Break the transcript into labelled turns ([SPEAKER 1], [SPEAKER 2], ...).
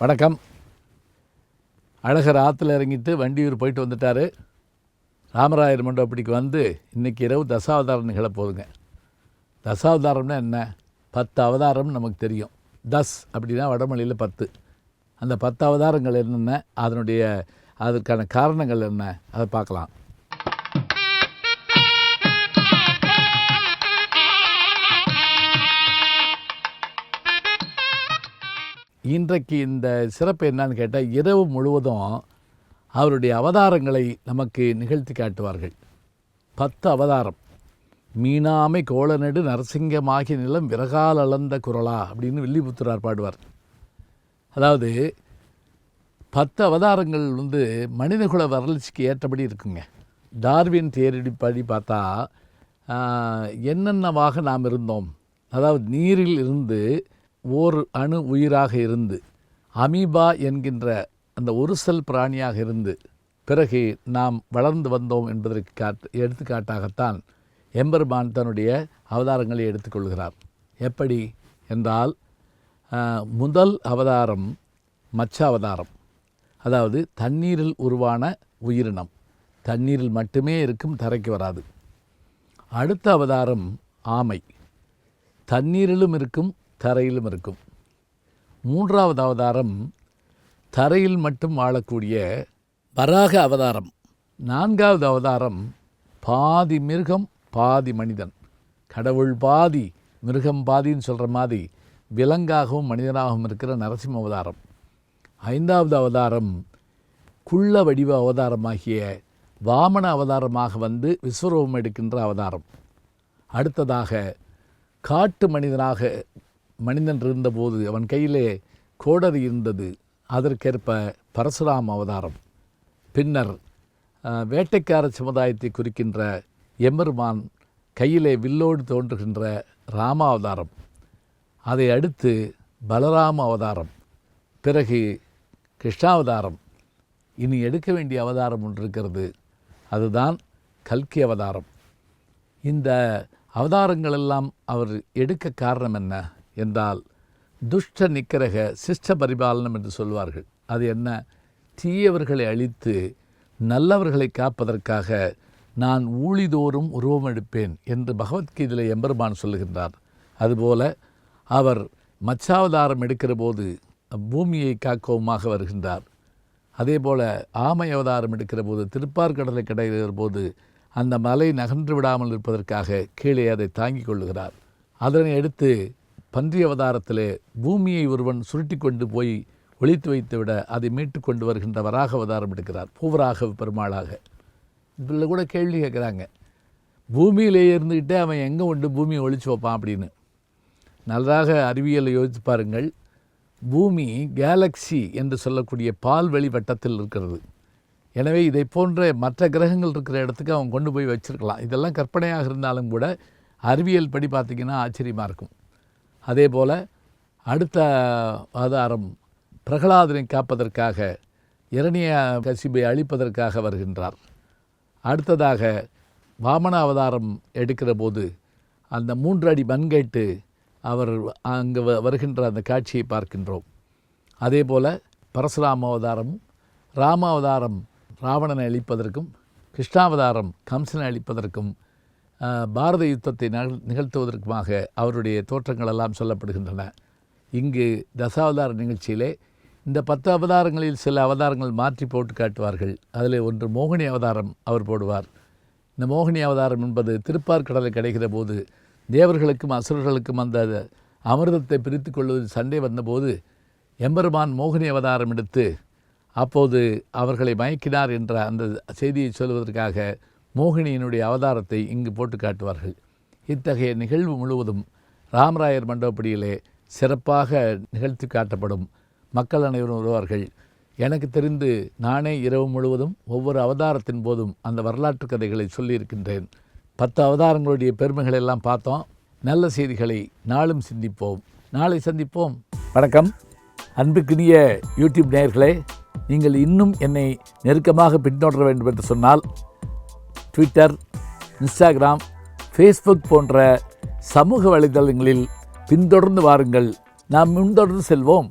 [SPEAKER 1] வணக்கம். அழகர் ஆற்றுல இறங்கிட்டு வண்டியூர் போயிட்டு வந்துட்டார். ராமராயர் மண்டபப்படிக்கு வந்து இன்றைக்கி இரவு தசாவதாரம் நிகழப் போகுதுங்க. தசாவதாரம்னா என்ன? பத்து அவதாரம் நமக்கு தெரியும். தஸ் அப்படின்னா வடமொழியில் பத்து. அந்த பத்து அவதாரங்கள் என்னென்ன? அதனுடைய அதற்கான காரணங்கள் என்ன? அதை பார்க்கலாம். இன்றைக்கு இந்த சிறப்பு என்னன்னு கேட்டால் இரவு முழுவதும் அவருடைய அவதாரங்களை நமக்கு நிகழ்த்தி காட்டுவார்கள். பத்து அவதாரம். மீனாமை கோளநெடு நரசிங்கமாகிய நிலம் விறகால் அளந்த குரலா அப்படின்னு வில்லிபுத்தரார் பாடுவார். அதாவது பத்து அவதாரங்கள் வந்து மனிதகுல வறட்சிக்கு ஏற்றபடி இருக்குங்க. டார்வின் தேரடிப்படி பார்த்தா என்னென்னவாக நாம் இருந்தோம்? அதாவது நீரில் இருந்து ஓர் அணு உயிராக இருந்து அமீபா என்கின்ற அந்த ஒரு செல் பிராணியாக இருந்து பிறகு நாம் வளர்ந்து வந்தோம் என்பதற்கு காட்டு எடுத்துக்காட்டாகத்தான் எம்பெருமான் தன்னுடைய அவதாரங்களை எடுத்துக்கொள்கிறார். எப்படி என்றால் முதல் அவதாரம் மச்ச அவதாரம். அதாவது தண்ணீரில் உருவான உயிரினம். தண்ணீரில் மட்டுமே இருக்கும் தரைக்கு வராது. அடுத்த அவதாரம் ஆமை. தண்ணீரிலும் இருக்கும் தரையிலும் இருக்கும். மூன்றாவது அவதாரம் தரையில் மட்டும் வாழக்கூடிய வராக அவதாரம். நான்காவது அவதாரம் பாதி மிருகம் பாதி மனிதன். கடவுள் பாதி மிருகம் பாதின்னு சொல்கிற மாதிரி விலங்காகவும் மனிதனாகவும் இருக்கிற நரசிம்ம அவதாரம். ஐந்தாவது அவதாரம் குள்ள வடிவ அவதாரமாகிய வாமன அவதாரமாக வந்து விஸ்வரூபம் எடுக்கின்ற அவதாரம். அடுத்ததாக காட்டு மனிதனாக மனிதன் இருந்தபோது அவன் கையிலே கோடரி இருந்தது. அதற்கேற்ப பரசுராம அவதாரம். பின்னர் வேட்டைக்கார சமுதாயத்தை குறிக்கின்ற எமருமான் கையிலே வில்லோடு தோன்றுகின்ற ராம அவதாரம். அதை அடுத்து பலராம அவதாரம். பிறகு கிருஷ்ணாவதாரம். இனி எடுக்க வேண்டிய அவதாரம் ஒன்று இருக்கிறது. அதுதான் கல்கி அவதாரம். இந்த அவதாரங்களெல்லாம் அவர் எடுக்க காரணம் என்ன? என்றால் துஷ்ட நிக்கரக சிஷ்ட பரிபாலனம் என்று சொல்வார்கள். அது என்ன? தீயவர்களை அழித்து நல்லவர்களை காப்பதற்காக நான் ஊழிதோறும் உருவம் எடுப்பேன் என்று பகவத்கீதையில் எம்பெருமான் சொல்லுகின்றார். அதுபோல அவர் மச்சாவதாரம் எடுக்கிற போது பூமியை காக்கவுமாக வருகின்றார். அதே போல் ஆமை அவதாரம் எடுக்கிற போது திருப்பார்கடலை கிடைக்கிற போது அந்த மலை நகன்று விடாமல் இருப்பதற்காக கீழே அதை தாங்கிக் கொள்ளுகிறார். அதனை அடுத்து பன்றி அவதாரத்திலே பூமியை ஒருவன் சுருட்டி கொண்டு போய் ஒழித்து வைத்துவிட அதை மீட்டு கொண்டு வருகின்ற வராக அவதாரம் எடுக்கிறார் பூவராக பெருமாளாக. இதில் கூட கேள்வி கேட்குறாங்க. பூமியிலே இருந்துக்கிட்டே அவன் எங்கே கொண்டு பூமியை ஒழிச்சு வைப்பான் அப்படின்னு. நன்றாக அறிவியலை யோசித்து பாருங்கள். பூமி கேலக்ஸி என்று சொல்லக்கூடிய பால்வெளி வட்டத்தில் இருக்கிறது. எனவே இதை போன்ற மற்ற கிரகங்கள் இருக்கிற இடத்துக்கு அவன் கொண்டு போய் வச்சிருக்கலாம். இதெல்லாம் கற்பனையாக இருந்தாலும் கூட அறிவியல் படி பார்த்திங்கன்னா ஆச்சரியமாக இருக்கும். அதே போல் அடுத்த ஆதாரம் பிரகலாதனை காப்பதற்காக இரணிய கசிபை அழிப்பதற்காக வருகின்றார். அடுத்ததாக வாமன அவதாரம் எடுக்கிற போது அந்த மூன்று அடி மண்கேட்டு அவர் அங்கு வ- வருகின்ற அந்த காட்சியை பார்க்கின்றோம். அதே போல் பரசுராம அவதாரமும் ராம அவதாரம் ராவணனை அழிப்பதற்கும் கிருஷ்ணாவதாரம் கம்சனை அழிப்பதற்கும் பாரத யுத்தத்தை நகழ் நிகழ்த்துவதற்குமாக அவருடைய தோற்றங்கள் எல்லாம் சொல்லப்படுகின்றன. இங்கு தசாவதார நிகழ்ச்சியிலே இந்த பத்து அவதாரங்களில் சில அவதாரங்கள் மாற்றி போட்டு காட்டுவார்கள். அதில் ஒன்று மோகினி அவதாரம் அவர் போடுவார். இந்த மோகினி அவதாரம் என்பது திருப்பார்கடலை கிடைக்கிற போது தேவர்களுக்கும் அசுரர்களுக்கும் அந்த அமிர்தத்தை பிரித்து கொள்வதில் சண்டை வந்தபோது எம்பெருமான் மோகினி அவதாரம் எடுத்து அப்போது அவர்களை மயக்கினார் என்ற அந்த செய்தியை சொல்வதற்காக மோகினியினுடைய அவதாரத்தை இங்கு போட்டு காட்டுவார்கள். இத்தகைய நிகழ்வு முழுவதும் ராமராயர் மண்டபப்படியிலே சிறப்பாக நிகழ்த்தி காட்டப்படும் மக்கள் அனைவரும் வருவார்கள். எனக்கு தெரிந்து நானே இரவு முழுவதும் ஒவ்வொரு அவதாரத்தின் போதும் அந்த வரலாற்று கதைகளை சொல்லியிருக்கின்றேன். பத்து அவதாரங்களுடைய பெருமைகளை எல்லாம் பார்த்தோம். நல்ல செய்திகளை நாளும் சிந்திப்போம். நாளை சந்திப்போம். வணக்கம். அன்புக்குரிய யூடியூப் நேயர்களே நீங்கள் இன்னும் என்னை நெருக்கமாக பின்தொடர வேண்டும் என்று சொன்னால் ட்விட்டர் இன்ஸ்டாகிராம் ஃபேஸ்புக் போன்ற சமூக வலைதளங்களில் பின்தொடர்ந்து வாருங்கள். நாம் முன்தொடர்ந்து செல்வோம்.